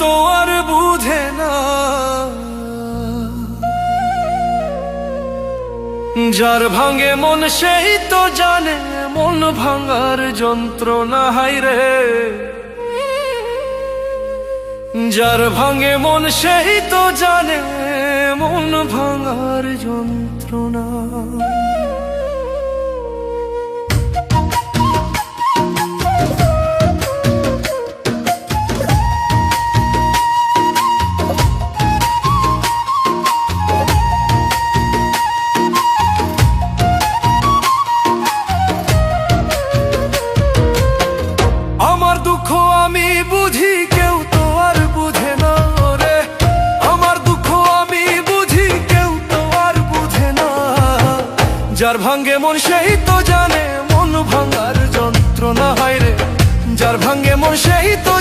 তো আর বুঝে না। যার ভাঙে মন সেই তো জানে, মন ভাঙার যন্ত্রণা হাই রে। যার ভাঙে মন সেই তো জানে, মন ভাঙার যন্ত্রণা। যার ভাঙ্গে মন সেই তো জানে, মন ভাঙ্গার যন্ত্রণা হয় রে। যার ভাঙ্গে মন সেই তো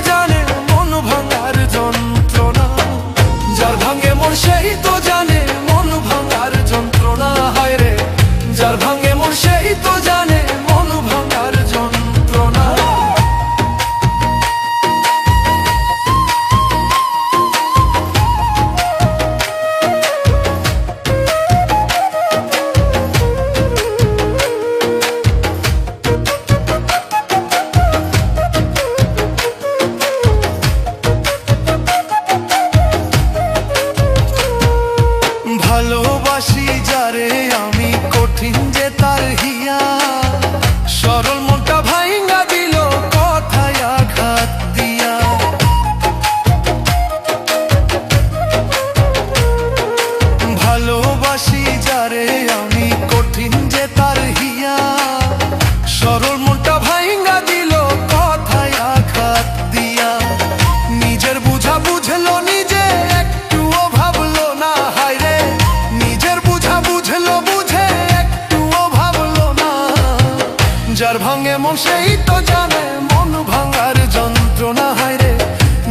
মন সেই তো জানে, মন ভাঙার যন্ত্রণা হায় রে।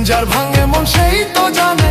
যার ভাঙে মন সেই তো জানে।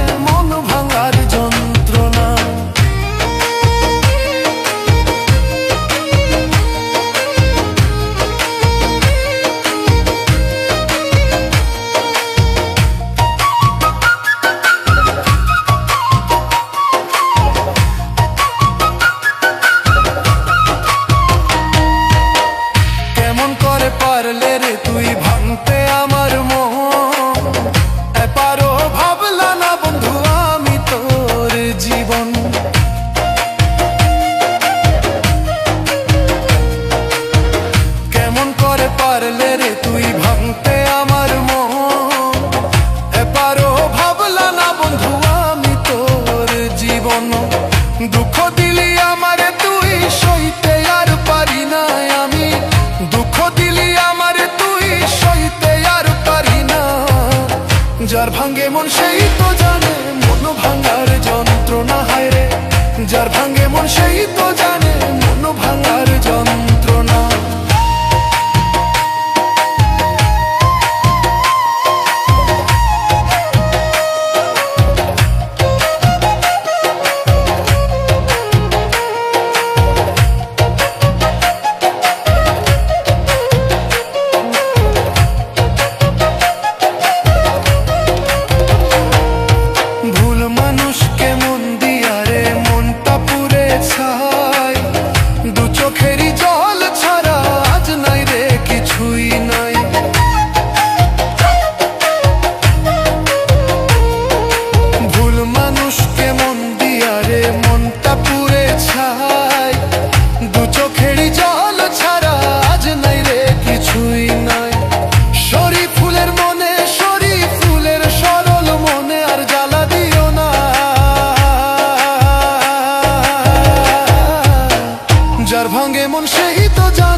যার ভাঙ্গে মন সেই তো জানে, মনো ভাঙ্গার যন্ত্রণা হায় রে। যার ভাঙ্গে মন সেই তো জানে, মনো ভাঙ্গার যন্ত্র যার ভাঙে মন সেই তো যা